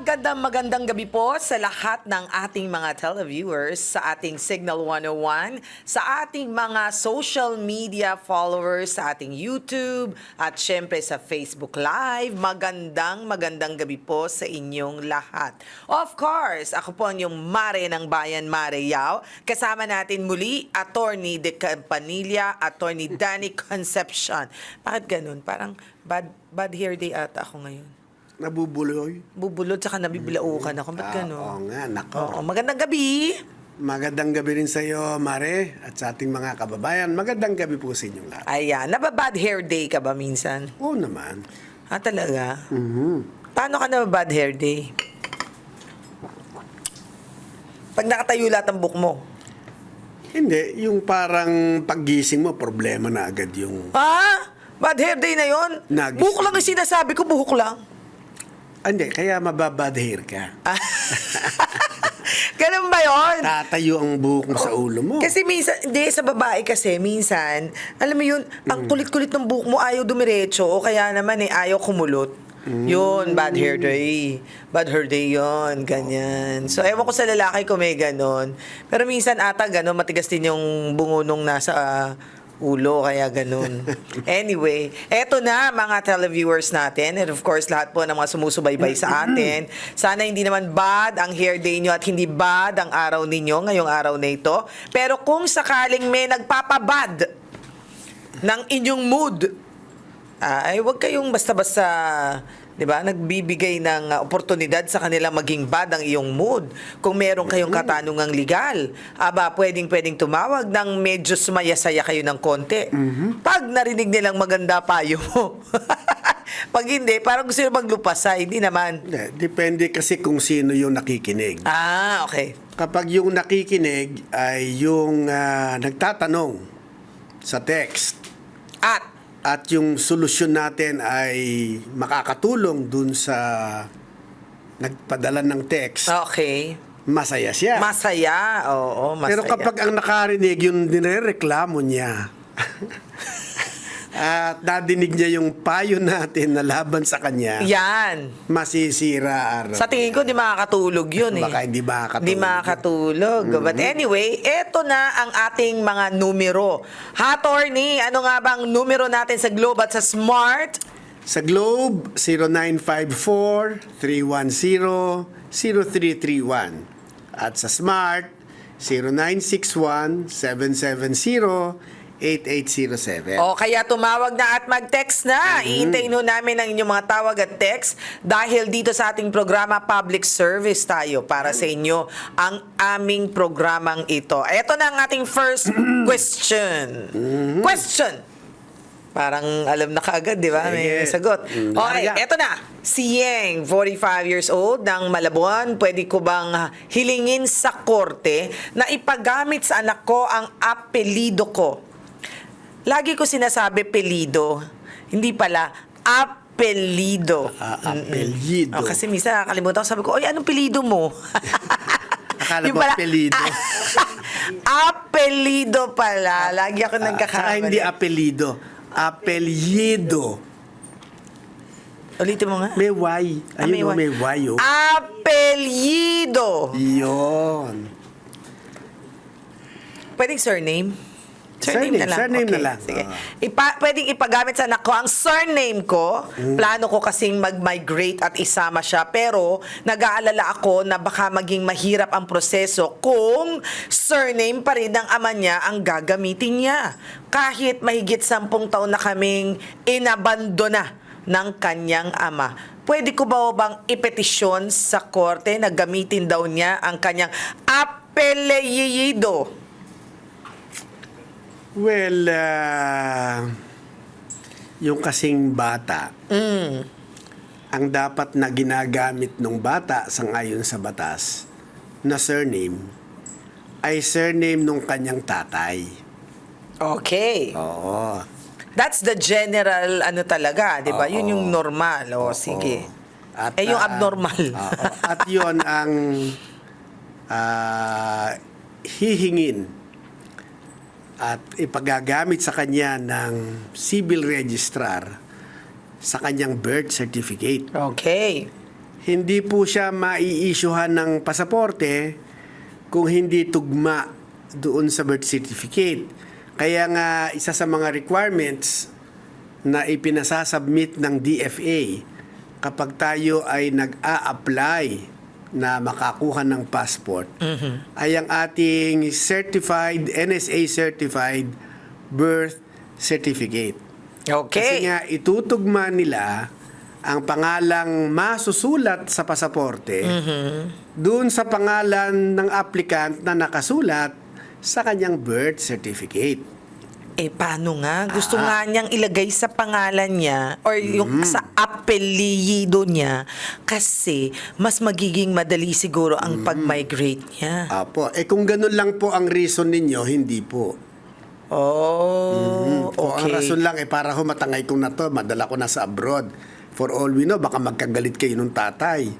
Magandang magandang gabi po sa lahat ng ating mga televiewers sa ating Signal 101, sa ating mga social media followers sa ating YouTube at syempre sa Facebook Live. Magandang magandang gabi po sa inyong lahat. Of course, ako po ang yung Mare ng Bayan Mare Yao. Kasama natin muli, Attorney De Campanilla, Attorney Danny Concepcion. Bakit ganun? Parang bad, bad hair day ata ako ngayon Nabubuloy. bubulod tsaka nabibilaukan ako. Ba't Ah, gano'n? Oo nga, nako. Oo, magandang gabi. Magandang gabi rin sa iyo, Mare, at sa ating mga kababayan. Magandang gabi po sa inyong lahat. Ayan, nababad hair day ka ba minsan? Oo naman. Ha, talaga? Mhm. Paano ka nababad hair day? Pag nakatayo lahat ng buhok mo. Hindi, yung parang paggising mo, problema na agad yung... Ha? Bad hair day na yon? Nagis- Buhok lang yung sinasabi ko, buhok lang. Ah, Hindi, kaya mababad hair ka. Ah. Ganun ba yon? Tatayo ang buhok mo sa ulo mo. Kasi minsan, hindi, sa babae kasi, minsan, alam mo yun, ang kulit-kulit ng buhok mo, ayaw dumiretso, o kaya naman eh, ayaw kumulot. Yun, bad hair day. Bad hair day yun, ganyan. So, ewan ko sa lalaki kung may ganon. Pero minsan ata ganon, matigas din yung bungunong nasa ah, ulo, kaya ganun. anyway, eto na mga televiewers natin. And of course, lahat po ng mga sumusubaybay sa atin. Sana hindi naman bad ang hair day nyo at hindi bad ang araw ninyo ngayong araw na ito. Pero kung sakaling may nagpapabad ng inyong mood, ay huwag kayong basta-basta 'di ba? Nagbibigay ng ah, oportunidad sa kanila maging bad ang iyong mood. Kung meron kayong katanungang legal, aba pwedeng-pwedeng tumawag ng medyo sumayasaya kayo ng konti. Pag narinig nilang maganda payo mo. Pag hindi, parang gusto nyo maglupasay, hindi naman. Depende kasi kung sino yung nakikinig. Ah, okay. Kapag yung nakikinig ay yung ah, nagtatanong sa text, At at yung solusyon natin ay makakatulong dun sa nagpadala ng text, okay. masaya siya. Masaya. Oo, masaya. Pero kapag ang nakarinig yung nirereklamo niya, at nadinig niya yung payo natin na laban sa kanya, Yan. masisira araw. Sa tingin ko, di makakatulog yun eh. Baka hindi makakatulog Di makakatulog. But anyway, eto na ang ating mga numero. Ha, Torny, ano nga bang numero natin sa Globe at sa Smart? Sa Globe, 0954-310-0331. At sa Smart, 0961-770-8807. O kaya tumawag na at mag-text na. Iintayin ho namin ang inyong mga tawag at text dahil dito sa ating programa Public Service tayo para sa inyo ang aming programang ito. Ito na ang ating first question. Question! Parang alam na kaagad, di ba? May sagot. Mm, Okay, eto na. Si Yeng, 45 years old, ng Malabon. Pwede ko bang hilingin sa korte na ipagamit sa anak ko ang apelido ko? Lagi ko sinasabi pelido. Hindi pala, apelido. Ah, apelyido. Oh, kasi minsan nakakalimutan ko, sabi ko, oy, anong pelido mo? Akala Yung mo pala- apelido. apelido pala. Lagi ako Ah, nagkakamali. hindi apelido. Apelyido. Ulitin mo nga. May Y. Ah, Ayun, oh, Y. may Y. Oh. Apelyido. Yun. Pwedeng surname? Surname, surname na lang. Sige. Ah. Ipa, pwedeng ipagamit sa anak ko ang surname ko. Hmm. Plano ko kasing mag-migrate at isama siya. Pero nag-aalala ako na baka maging mahirap ang proseso kung surname pa rin ng ama niya ang gagamitin niya. Kahit mahigit sampung taon na kaming inabandona ng kanyang ama. Pwede ko ba bang ipetisyon sa korte na gamitin daw niya ang kanyang apelyido? Well, ah, yung kasing bata, Mm. ang dapat na ginagamit ng bata sa ngayon sa batas na surname ay surname nung kanyang tatay. Okay. Oo. That's the general ano talaga, 'di ba? Yun yung normal. O sige. At, eh yung ah, abnormal. oo. at yon ang ah, hihingin at ipagagamit sa kanya ng civil registrar sa kanyang birth certificate. okay. Hindi po siya mai-issuehan ng pasaporte kung hindi tugma doon sa birth certificate. Kaya nga isa sa mga requirements na ipinasasubmit ng DFA kapag tayo ay nag-a-apply na makakuha ng passport ay ang ating certified NSA certified birth certificate. Kasi Okay. nga itutugma nila ang pangalang masusulat sa pasaporte doon sa pangalan ng applicant na nakasulat sa kanyang birth certificate. Eh, paano nga? Gusto Ah. nga niyang ilagay sa pangalan niya or Mm-hmm. yung sa apelyido niya kasi mas magiging madali siguro Mm-hmm. ang pag-migrate niya. Apo, eh kung ganun lang po ang reason ninyo, hindi po. Oh, O ang okay. rason lang eh para humatangay ko na to, madala ko na sa abroad. For all we know, baka magkagalit kayo nung tatay.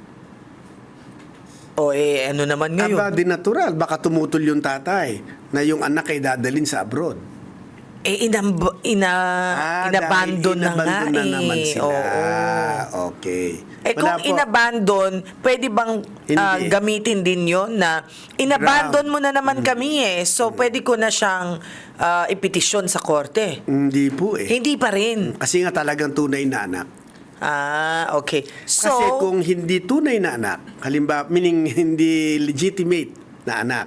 O eh, ano naman ngayon? Aba, di natural. Baka tumutol yung tatay na yung anak ay dadalin sa abroad. Eh, inab- ina, inabandon dahil na nga inabandon na eh. naman sila. Oo. Okay. Eh Wala kung po. inabandon, pwede bang ah, Hindi. gamitin din yon na inabandon mo na Mm. naman kami eh. So pwede ko na siyang ah, ipetisyon sa korte. Hindi po eh. Hindi pa rin. Kasi nga talagang tunay na anak. Ah, okay. So, Kasi kung hindi tunay na anak, halimbawa, meaning hindi legitimate na anak,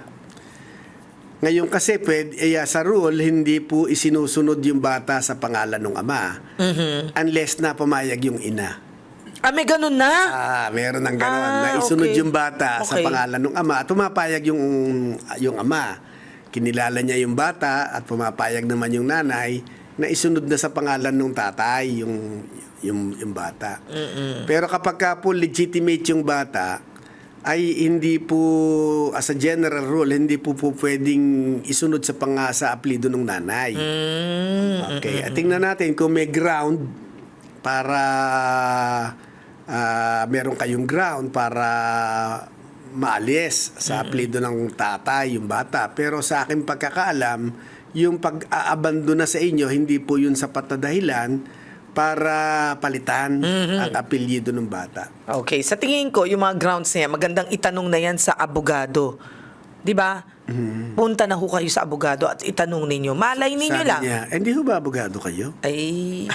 ngayon kasi pwede, eh, sa rule, hindi po isinusunod yung bata sa pangalan ng ama Mm-hmm. unless na pumayag yung ina. ah, may ganun na. Ah, meron ng ganon. Ah, na isunod okay. yung bata sa Okay. pangalan ng ama at pumapayag yung, yung ama. Kinilala niya yung bata at pumapayag naman yung nanay na isunod na sa pangalan ng tatay yung yung, yung bata. Pero kapag ka po legitimate yung bata, ay hindi po, as a general rule, hindi po po pwedeng isunod sa panga sa aplido ng nanay. Mm, Okay, at tingnan natin kung may ground para ah, meron kayong ground para maalis sa aplido ng tatay, yung bata. Pero sa akin pagkakaalam, yung pag-aabandon na sa inyo, hindi po yun sapat na dahilan para palitan ang apelyido ng bata. Okay, sa tingin ko, yung mga grounds niya, magandang itanong na yan sa abogado. 'Di ba? Punta na ho kayo sa abogado at itanong ninyo. Malay ninyo Sabi lang. niya, "Eh, hindi ho ba abogado kayo? Ay,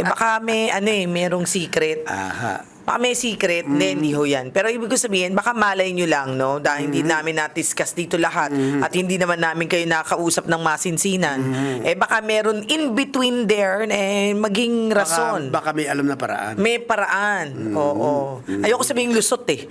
eh baka may, ano eh, merong secret. Aha. Baka may secret, hindi, hindi ho yan. Pero ibig ko sabihin, baka malay nyo lang, no? Dahil hindi Mm-hmm. namin na-discuss dito lahat at hindi naman namin kayo nakausap ng masinsinan. Mm-hmm. Eh baka meron in between there eh, maging Baka, rason. baka may alam na paraan. May paraan. Mm-hmm. Oo. Ayoko sabihin lusot eh.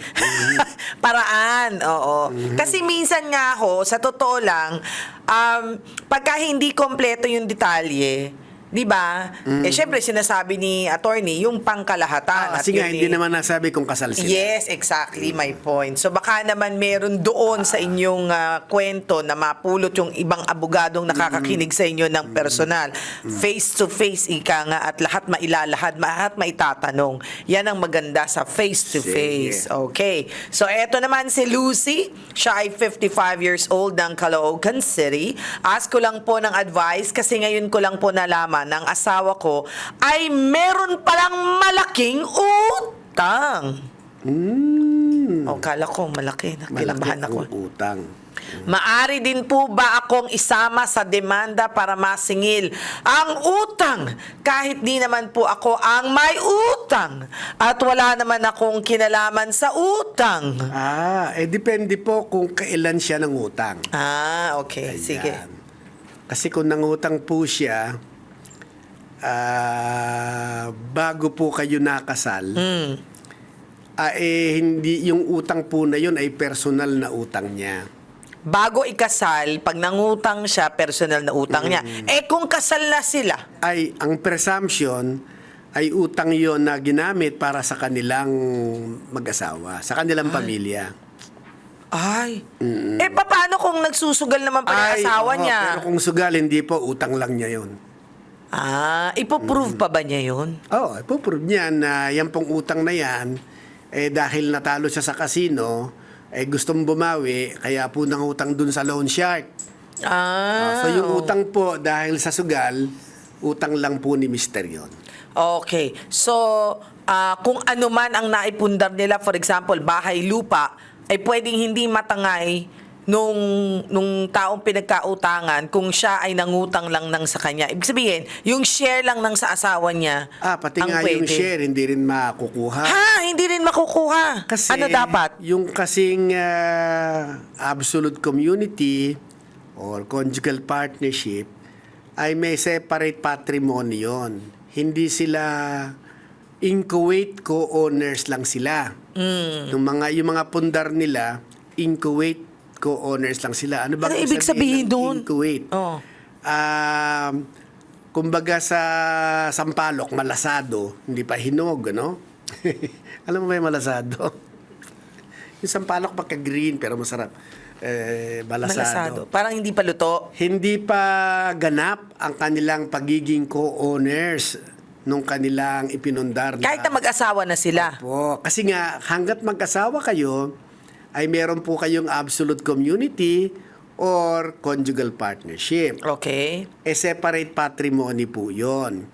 paraan. Oo. Mm-hmm. Kasi minsan nga ako, sa totoo lang, um, pagka hindi kompleto yung detalye, di ba? Eh, syempre, sinasabi ni attorney, yung pangkalahatan. Ah, kasi nga, hindi eh- naman nasabi kung kasal sila. Yes, exactly my point. So baka naman meron doon sa inyong ah, kwento na mapulot yung ibang abogadong nakakakinig sa inyo ng personal. Face to face ika nga at lahat mailalahad, lahat maitatanong. Yan ang maganda sa face to face. Sige. Okay. So eto naman si Lucy, siya ay 55 years old ng Caloocan City. Ask ko lang po ng advice kasi ngayon ko lang po nalaman ng asawa ko ay meron palang malaking utang. Mm. O, kala ko malaki. Nakilabahan ako. ang utang. Maari din po ba akong isama sa demanda para masingil ang utang kahit di naman po ako ang may utang at wala naman akong kinalaman sa utang? Ah, eh depende po kung kailan siya nangutang. Ah, okay. Ayan. Sige. Kasi kung nangutang po siya, ah, bago po kayo nakasal, Hmm. ah, eh, hindi, yung utang po na yun ay personal na utang niya. Bago ikasal, pag nangutang siya, personal na utang niya. Eh kung kasal na sila, Ay, ang presumption ay utang yon na ginamit para sa kanilang mag-asawa, sa kanilang pamilya. ay, eh paano kung nagsusugal naman yung Ay, asawa oo, niya? Pero kung sugal, hindi po, utang lang niya yon. Ah, ipoprove pa ba niya yun? Oo, oh, ipoprove niya na yan pong utang na yan, eh dahil natalo siya sa casino, eh gustong bumawi, kaya po nangutang dun sa loan shark. Ah. so yung utang po dahil sa sugal, utang lang po ni Mr. yon. Okay. So, ah, kung ano man ang naipundar nila, for example, bahay lupa, ay pwedeng hindi matangay nung nung taong pinagkautangan kung siya ay nangutang lang ng sa kanya. Ibig sabihin, yung share lang ng sa asawa niya. Ah, pati ang nga yung pwede. share, hindi rin makukuha. Ha, hindi rin makukuha. Kasi ano dapat? Yung kasing ah, absolute community or conjugal partnership ay may separate patrimony yon. Hindi sila in Kuwait co-owners lang sila. Mm. Yung mga yung mga pundar nila in Kuwait co-owners lang sila. Ano ba Ano ibig sabihin doon? In Kuwait. Oh. Um, kumbaga sa Sampaloc, malasado, hindi pa hinog, ano? Alam mo ba yung malasado? yung Sampaloc pagka-green pero masarap. Eh, malasado. Malasado. Parang hindi pa luto. Hindi pa ganap ang kanilang pagiging co-owners nung kanilang ipinundar na Kahit na mag-asawa na sila. po. Kasi nga, hanggat mag-asawa kayo, ay meron po kayong absolute community or conjugal partnership. Okay. E separate patrimony po yon.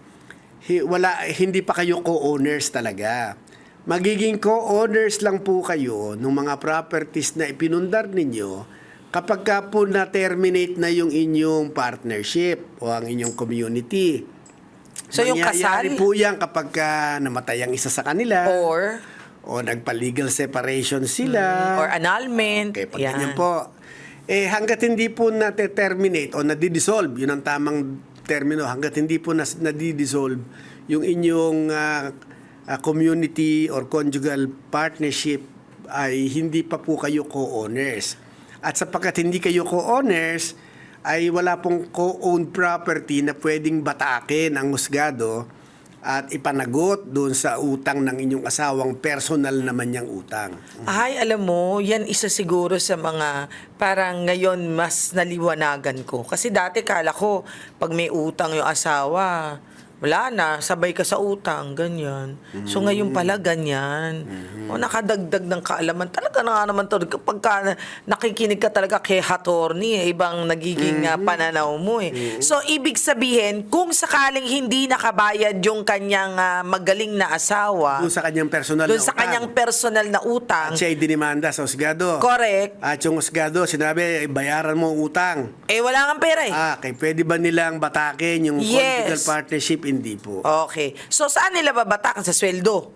Wala, hindi pa kayo co-owners talaga. Magiging co-owners lang po kayo ng mga properties na ipinundar ninyo kapag ka po na-terminate na yung inyong partnership o ang inyong community. So yung kasal po yan kapag ka namatay ang isa sa kanila or o nagpa-legal separation sila. or annulment. Okay, pag Yan. ganyan po. Eh, hanggat hindi po na-terminate o nadi-dissolve, yun ang tamang termino, hanggat hindi po nas- nadi-dissolve yung inyong ah, community or conjugal partnership ay hindi pa po kayo co-owners. At sapagkat hindi kayo co-owners, ay wala pong co-owned property na pwedeng batakin ang husgado at ipanagot doon sa utang ng inyong asawang personal naman niyang utang. Ay, alam mo, yan isa siguro sa mga parang ngayon mas naliwanagan ko. Kasi dati kala ko, pag may utang yung asawa, wala na, sabay ka sa utang, ganyan. So ngayon pala ganyan. O nakadagdag ng kaalaman. Talaga na nga naman to, kapag ka nakikinig ka talaga kay Hatorni, eh, ibang nagiging ah, pananaw mo eh. So ibig sabihin, kung sakaling hindi nakabayad yung kanyang ah, magaling na asawa, Doon sa kanyang personal doon na sa utang. kanyang personal na utang, At siya ay dinimanda sa husgado. correct, At yung husgado, sinabi, "Eh, bayaran mo ang utang. eh wala kang pera eh. Ah, kay pwede ba nilang batakin yung Yes. conjugal partnership? Hindi po. Okay. So, saan nila babatakan? Sa sweldo?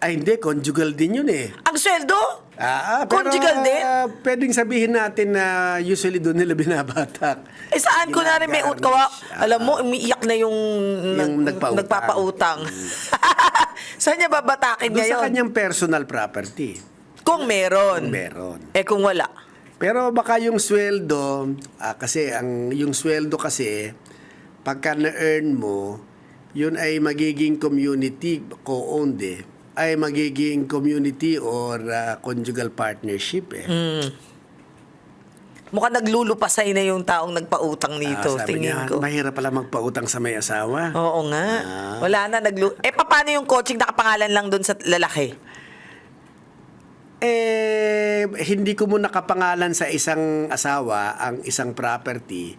Ay, hindi. Conjugal din yun eh. Ang sweldo? Ah, ah, pero, Conjugal din? ah, pwedeng sabihin natin na usually doon nila binabatak. Eh, saan ko na rin may ut kawa? Ginagarnish. Ah. Alam mo, umiiyak na yung, Yung nag- nagpautang. nagpapautang. saan niya babatakin Doon sa ngayon? kanyang personal property. Kung meron. Meron. Eh, kung wala. Pero baka yung sweldo, ah, kasi ang yung sweldo kasi pagka na-earn mo, yun ay magiging community co-owned eh. Ay magiging community or ah, conjugal partnership eh. Mm. Mukhang naglulupasay na yung taong nagpautang nito, Ah, tingin niya, ko. mahirap pala magpautang sa may asawa. Oo nga. Ah. Wala na, naglu... Eh, paano yung coaching nakapangalan lang doon sa lalaki? Eh, hindi ko mo nakapangalan sa isang asawa ang isang property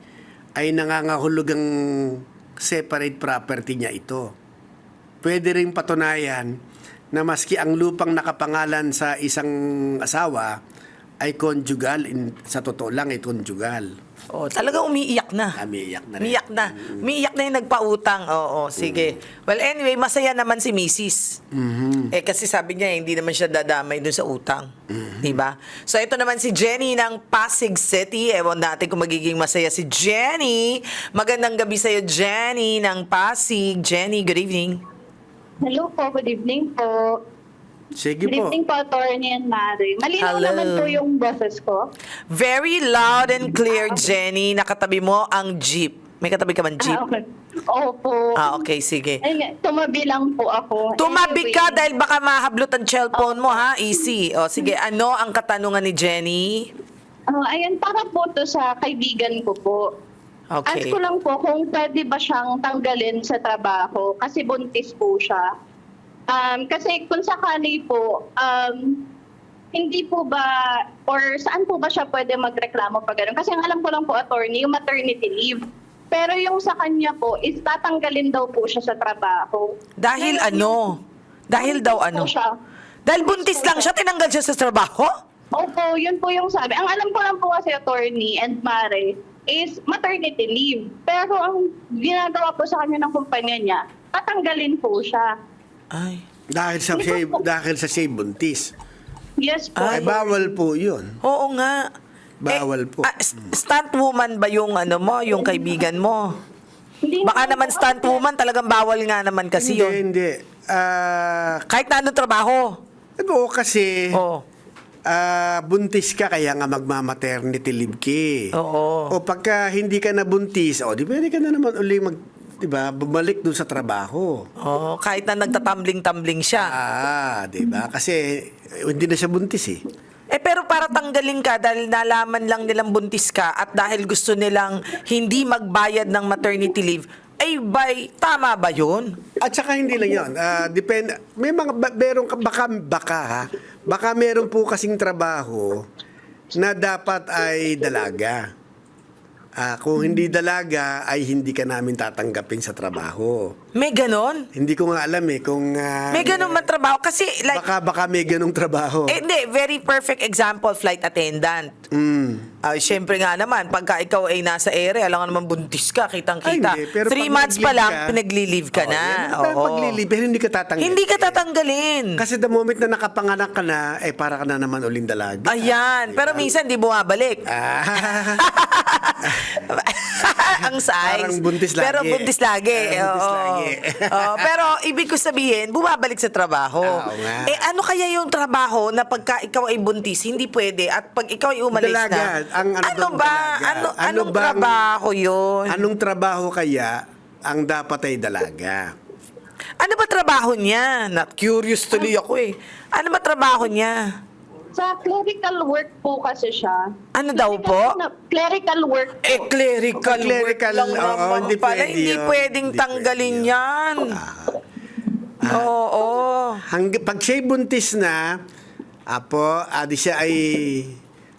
ay nangangahulugang separate property niya ito. Pwede ring patunayan na maski ang lupang nakapangalan sa isang asawa ay conjugal, in, sa totoo lang ay conjugal. Oh, talaga umiiyak na. Amiyak na rin. Umiiyak na. Umiiyak na yung nagpautang. Oo, sige. Well, anyway, masaya naman si Mrs. Eh, kasi sabi niya, hindi naman siya dadamay dun sa utang. Diba? So, ito naman si Jenny ng Pasig City. Ewan natin kung magiging masaya si Jenny. Magandang gabi sa'yo, Jenny ng Pasig. Jenny, good evening. Hello po, good evening po. Sige Good po. evening po, Attorney and Mary. Malinaw Hello. naman po yung boses ko. Very loud and clear, Jenny. Nakatabi mo ang jeep. May katabi ka man jeep? Ah, okay. Opo. Ah, okay, sige. Ay, tumabi lang po ako. Tumabi Anyway, ka dahil baka mahablot ang cellphone mo, ha? Easy. O, sige, ano ang katanungan ni Jenny? ah, ayan, para po to sa kaibigan ko po. Okay. Ask ko lang po kung pwede ba siyang tanggalin sa trabaho kasi buntis po siya. Um, kasi kung sakali po, um, hindi po ba, or saan po ba siya pwede magreklamo pag ganun? Kasi ang alam ko lang po, attorney, yung maternity leave. Pero yung sa kanya po, is tatanggalin daw po siya sa trabaho. Dahil Ngayon, ano? Dahil daw ano? siya. Dahil buntis lang siya, tinanggal siya sa trabaho? Opo, yun po yung sabi. Ang alam ko lang po kasi attorney and Mare is maternity leave. Pero ang ginagawa po sa kanya ng kumpanya niya, tatanggalin po siya. Ay. Dahil sa po. dahil sa siya buntis. Yes po. Ay, bawal po yun. Oo nga. Bawal po. ah, s- stunt woman ba yung ano mo, yung kaibigan mo? Hindi Baka naman stunt woman, talagang bawal nga naman kasi hindi, yun. hindi. Ah, Kahit na anong trabaho. oo, kasi Oo. ah, buntis ka kaya nga magma-maternity leave ka. eh. Oo. O pagka hindi ka nabuntis, o di pwede ka na naman uli mag, di ba, bumalik doon sa trabaho. Oo, kahit na nagtatambling-tambling siya. Ah, di ba? Kasi eh, hindi na siya buntis eh. Eh pero para tanggalin ka dahil nalaman lang nilang buntis ka at dahil gusto nilang hindi magbayad ng maternity leave, ay bay, tama ba yun? At saka hindi lang yun. Ah, depend, may mga, meron, ka- baka, baka ha, baka meron po kasing trabaho na dapat ay dalaga. Ah, kung hindi dalaga, ay hindi ka namin tatanggapin sa trabaho. May ganon? Hindi ko nga alam eh kung... ah, May ganon man trabaho? Kasi like, Baka, baka may ganong trabaho. eh, hindi, very perfect example, flight attendant. Mm. Ah, syempre nga naman, pagka ikaw ay nasa ere, alam nga naman buntis ka, kitang-kita. Ay, hindi. Pero Three months pa lang, ka- pinagli-leave ka Oo, na. yan. Oo. Paglilive, pero hindi ka tatanggalin. Hindi ka tatanggalin. Kasi the moment na nakapanganak ka na, eh para ka na naman uling dalaga. Ayan. Pero minsan, di bumabalik. Ah. ang size. Parang buntis lagi. Pero buntis lagi. Parang buntis Oo. lagi. Oo, pero ibig ko sabihin, bumabalik sa trabaho. Ah, oo nga. Eh ano kaya yung trabaho na pagka ikaw ay buntis, hindi pwede at pag ikaw ay umalis Dalaga. na. Ang ano doon, ba? dalaga. Ano, Ano anong bang- trabaho yun? Anong trabaho kaya ang dapat ay dalaga? Ano ba trabaho niya? Not curious tuloy ako eh. Ano ba trabaho niya? Sa clerical work po kasi siya. Ano daw po? Na- Clerical work po. Eh, clerical, Clerical, work lang oo, naman hindi pala. pwede Hindi yun. pwedeng Hindi tanggalin pwede yun. yan. Oo. oo. Hang, pag siya'y buntis na, apo, adi siya ay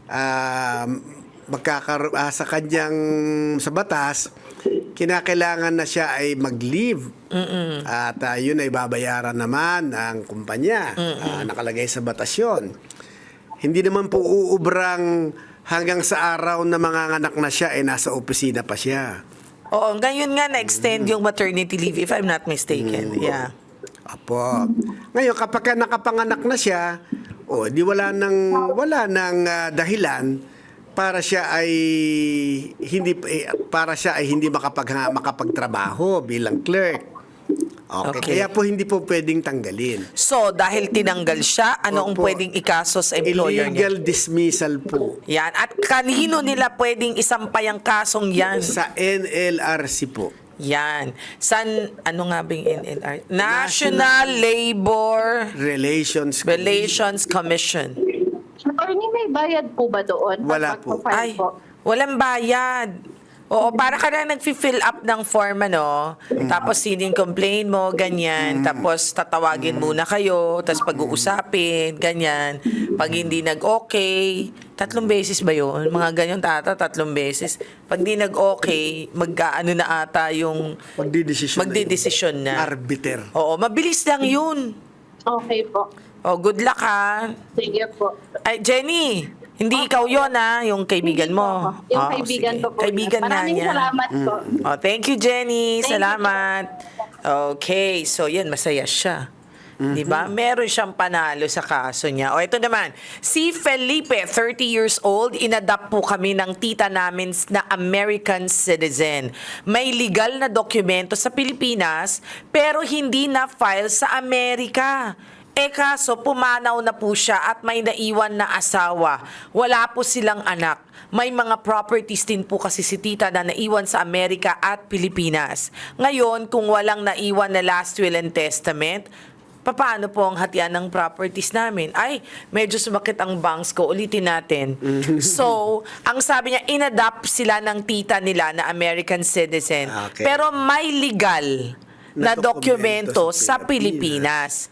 ah, magkakar ah, sa kanyang sa batas, kinakailangan na siya ay mag-leave. At ah, yun ay babayaran naman ng kumpanya. Ah, nakalagay sa batas yun. Hindi naman po uubrang hanggang sa araw na manganganak na siya, eh nasa opisina pa siya. Oo, ngayon nga na-extend yung maternity leave if I'm not mistaken. Yeah. Apo. Ngayon kapag ka nakapanganak na siya, o di wala nang wala nang ah, dahilan para siya ay hindi eh, para siya ay hindi makapag makapagtrabaho bilang clerk. Okay. Okay. Kaya po hindi po pwedeng tanggalin. So, dahil tinanggal siya, ano ang Opo. pwedeng ikaso sa employer niya? Illegal dismissal po Yan. At kanino nila pwedeng isampay ang kasong yan? sa NLRC po. Yan. San, ano nga ba yung NLR? National Labor Relations Relations Commission. Attorney, may bayad po ba doon? Wala po. Ay, po? walang bayad. Oo, para ka na nag-fill up ng form, ano, tapos sinin complain mo, ganyan, tapos tatawagin muna kayo, tapos pag-uusapin, ganyan. Pag hindi nag-okay, tatlong beses ba yun? Mga ganyan, tata, tatlong beses. Pag di nag-okay, mag-ano na ata yung Magdidesisyon. magdidesisyon na. Arbiter. Oo, mabilis lang yun. Okay po. Oh, good luck ha. Sige po. Ay, Jenny, hindi ikaw yon ha, yung kaibigan Hindi mo. Yung Oh, kaibigan sige. ko po. yun. Kaibigan na Maraming niya. salamat po. Oh, thank you, Jenny. Thank you. Salamat. Okay, so yan, masaya siya. Di ba? Meron siyang panalo sa kaso niya. O ito naman, si Felipe, 30 years old, inadapt po kami ng tita namin na American citizen. May legal na dokumento sa Pilipinas, pero hindi na file sa Amerika. Eh kaso, pumanaw na po siya at may naiwan na asawa. Wala po silang anak. May mga properties din po kasi si tita na naiwan sa Amerika at Pilipinas. Ngayon, kung walang naiwan na last will and testament, paano po ang hatian ng properties namin? Ay, medyo sumakit ang banks ko. Ulitin natin. so, ang sabi niya, inadapt sila ng tita nila na American citizen. Okay. Pero may legal na, Na dokumento dokumento sa sa Pilipinas.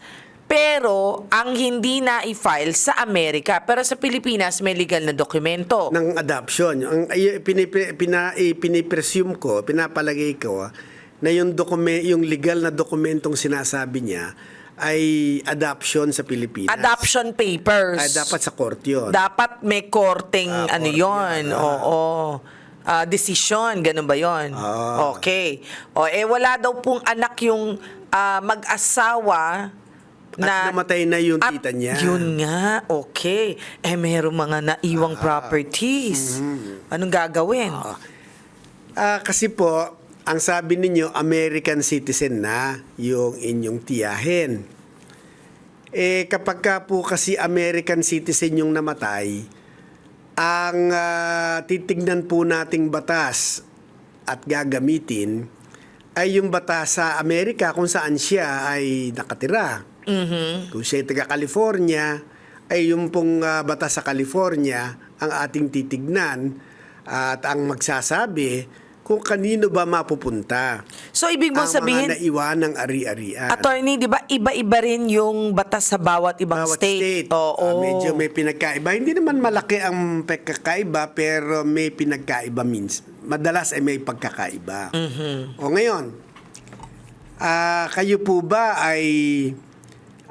Pero, ang hindi na i-file sa Amerika, pero sa Pilipinas may legal na dokumento. ng adoption. Ang pinipre, pina, pinipresume ko, pinapalagay ko na yung dokume, yung legal na dokumentong sinasabi niya ay adoption sa Pilipinas. Adoption papers. Ay, dapat sa court yun. Dapat may korteng Ah, ano yan, ah. Oo. Ah, decision, ganun ba yon? Ah. Okay. O eh wala daw pong anak yung ah, mag-asawa na At namatay na yung At tita niya. Yun nga. Okay. Eh merong mga naiwang properties. Anong gagawin? Ah, kasi po, ang sabi ninyo, American citizen na yung inyong tiyahin. Eh, kapag ka po kasi American citizen yung namatay, ang ah, titignan po nating batas at gagamitin ay yung batas sa Amerika kung saan siya ay nakatira. Mhm. Kung siya ay taga California, ay yung pong ah, batas sa California ang ating titignan at ang magsasabi kung kanino ba mapupunta. So ibig mo ang sabihin, mga naiwanang ari-arian. attorney, di ba iba-iba rin yung batas sa bawat ibang Bawat state? state, Oo. ah, medyo may pinagkaiba. Hindi naman malaki ang pagkakaiba, pero may pinagkaiba means. Madalas ay may pagkakaiba. Mhm. O ngayon, ah, kayo po ba ay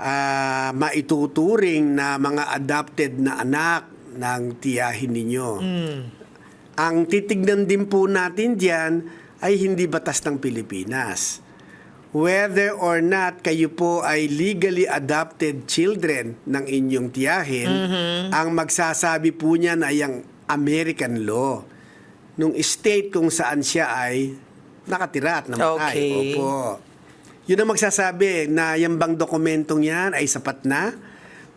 ah, maituturing na mga adopted na anak ng tiyahin ninyo? Ang titignan din po natin diyan ay hindi batas ng Pilipinas. Whether or not kayo po ay legally adopted children ng inyong tiyahin, ang magsasabi po niyan ay ang American law. Nung state kung saan siya ay nakatira at namatay. Okay. Opo. Yun ang magsasabi na yung bang dokumentong yan ay sapat na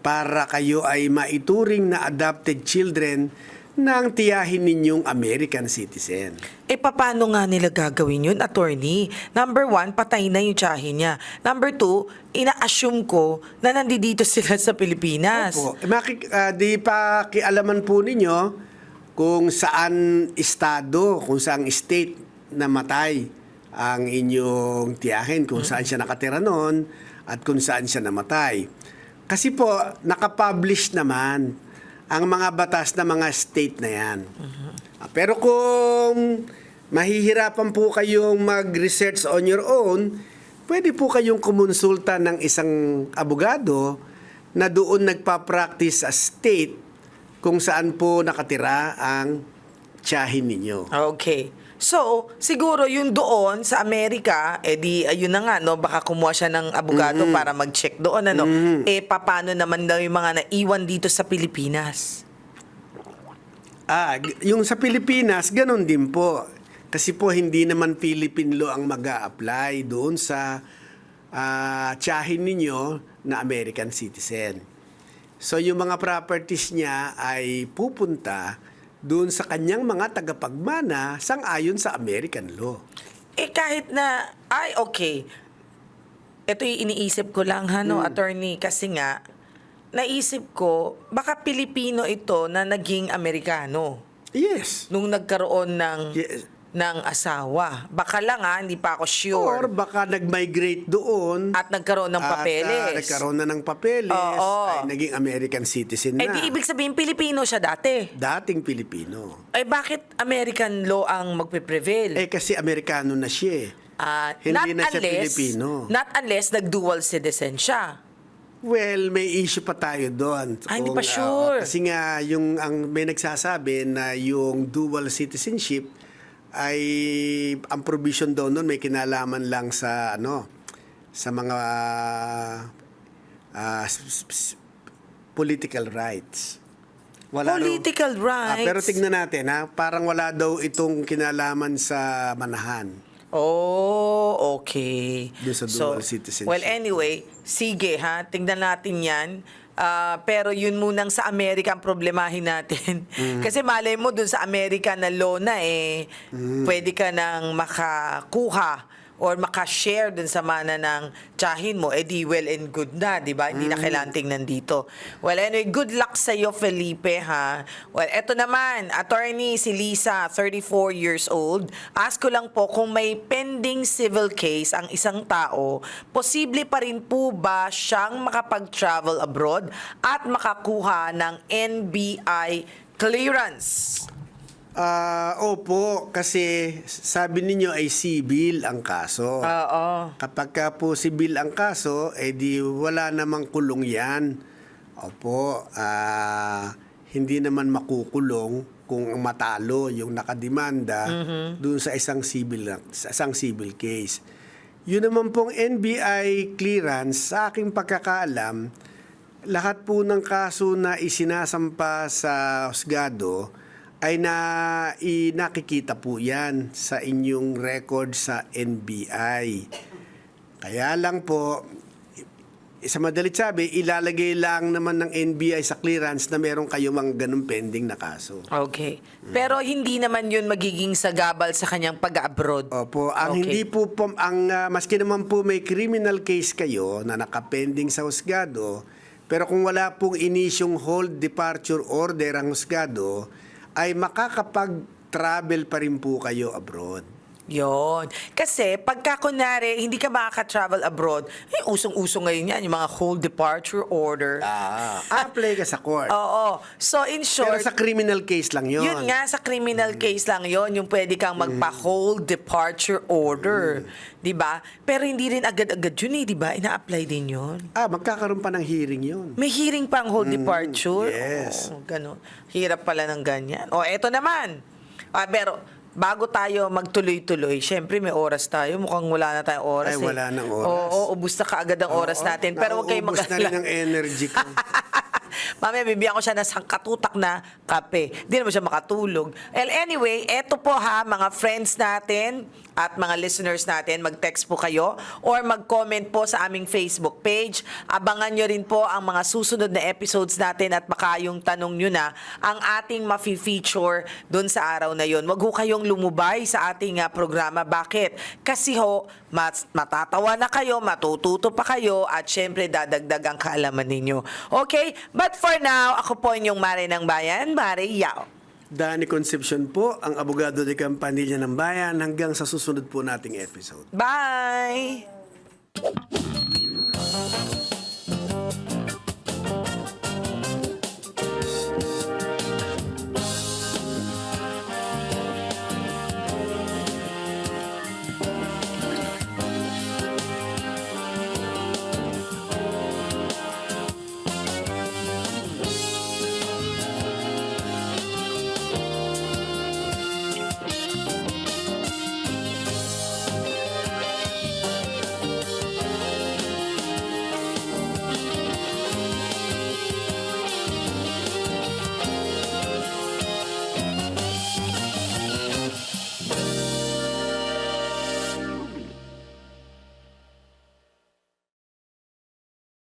para kayo ay maituring na adopted children ng tiyahin ninyong American citizen. Eh, paano nga nila gagawin yun, attorney? Number one, patay na yung tsahin niya. Number two, ina-assume ko na nandito sila sa Pilipinas. Opo. Eh, maki- ah, di pa kialaman po ninyo kung saan estado, kung saan state namatay ang inyong tiyahin, kung saan siya nakatira noon at kung saan siya namatay. Kasi po, nakapublish naman ang mga batas ng mga state na yan. Ah, Pero kung mahihirapan po kayong mag-research on your own, pwede po kayong kumonsulta ng isang abogado na doon nagpa-practice sa state kung saan po nakatira ang tiyahin ninyo. Okay. So, siguro yung doon sa Amerika, eh di, ayun na nga, no, baka kumuha siya ng abogado para mag-check doon, ano. Eh, paano naman daw yung mga naiwan dito sa Pilipinas? Ah, yung sa Pilipinas, ganun din po. Kasi po hindi naman Philippine law ang mag apply doon sa ah, tiyahin ninyo na American citizen. So yung mga properties niya ay pupunta doon sa kanyang mga tagapagmana sang-ayon sa American law. Eh, kahit na, ay, okay. Ito yung iniisip ko lang, ha, no, attorney, kasi nga, naisip ko, baka Pilipino ito na naging Amerikano Yes. nung nagkaroon ng Yes. Ng asawa. Baka lang ha, hindi pa ako Or sure. baka nag-migrate doon At nagkaroon ng at, ah, papeles. nagkaroon na ng papeles Oo. ay naging American citizen na. eh di ibig sabihin Pilipino siya dati. Dating Pilipino. Eh bakit American law ang magpe-prevail? Eh kasi Amerikano na siya eh. Ah, hindi not na siya unless, Pilipino. Not unless nag-dual citizen siya. Well, may issue pa tayo doon. Ah, hindi pa Kung, sure. ah, kasi nga, yung, ang, may nagsasabi na yung dual citizenship ay ang provision doon nun may kinalaman lang sa ano sa mga ah, s- s- political rights. raw- Political Ah, rights? pero tignan natin ha, parang wala daw itong kinalaman sa manahan. Oh, okay. Doon sa dual citizenship. Well, anyway, sige ha, tingnan natin yan. Ah, pero yun munang sa Amerika ang problemahin natin. Mm. Kasi malay mo dun sa Amerika na law na eh, pwede ka nang makakuha or makashare dun sa mana ng tsahin mo, edi well and good na, di ba? Hindi na kailangan tingnan dito. Well, anyway, good luck sa iyo, Felipe, ha? Well, eto naman, attorney si Lisa, 34 years old. Ask ko lang po, kung may pending civil case ang isang tao, posible pa rin po ba siyang makapag-travel abroad at makakuha ng NBI clearance? Ah, opo, kasi sabi ninyo ay civil ang kaso. Oo. Kapag ka po civil ang kaso, eh di wala namang kulong yan. Opo, ah, hindi naman makukulong kung matalo yung nakademanda dun sa isang civil sa isang civil case. Yun naman pong NBI clearance sa aking pagkakaalam, lahat po ng kaso na isinasampa sa husgado ay na nakikita po yan sa inyong record sa NBI. Kaya lang po, sa madalit sabi, ilalagay lang naman ng NBI sa clearance na meron kayo mang ganun pending na kaso. Okay. Pero hindi naman yun magiging sagabal sa kanyang pag-abroad. Opo, ang Okay. hindi po, po ang ah, maski naman po may criminal case kayo na nakapending sa husgado, pero kung wala pong inisyong hold departure order ang husgado, ay makakapag-travel pa rin po kayo abroad. Yon. Kasi pagka kunwari, hindi ka makaka-travel abroad, eh, usong-uso ngayon yan, yung mga whole departure order. Ah, apply ka sa court. Oo. So, in pero short, sa criminal case lang yun. yun nga, sa criminal case lang yon yung pwede kang magpa-whole departure order. di ba? Pero hindi rin agad-agad yun eh, di ba? Ina-apply din yun. Ah, magkakaroon pa ng hearing yun. May hearing pang whole departure. yes. Oo, ganun. Hirap pala ng ganyan. O, eto naman. Ah, pero, bago tayo magtuloy-tuloy, syempre may oras tayo. Mukhang wala na tayong oras Ay, eh. wala nang oras. Oo, ubus na kaagad ang oras Oo, natin. Pero huwag kayong nauubos na rin ang energy ko. Mamaya, bibigyan ko siya ng sangkatutak na kape. Hindi naman siya makatulog. Well, anyway, eto po ha, mga friends natin at mga listeners natin, mag-text po kayo or mag-comment po sa aming Facebook page. Abangan nyo rin po ang mga susunod na episodes natin at baka yung tanong nyo na ang ating mafi-feature doon sa araw na yon. Wag ho kayong lumubay sa ating ah, programa. Bakit? Kasi ho, mat- matatawa na kayo, matututo pa kayo at syempre dadagdag ang kaalaman ninyo. Okay? But for now, ako po inyong Mare ng Bayan, Mare Yao. Dani Concepcion po, ang abogado de Campanilla ng Bayan hanggang sa susunod po nating episode. Bye!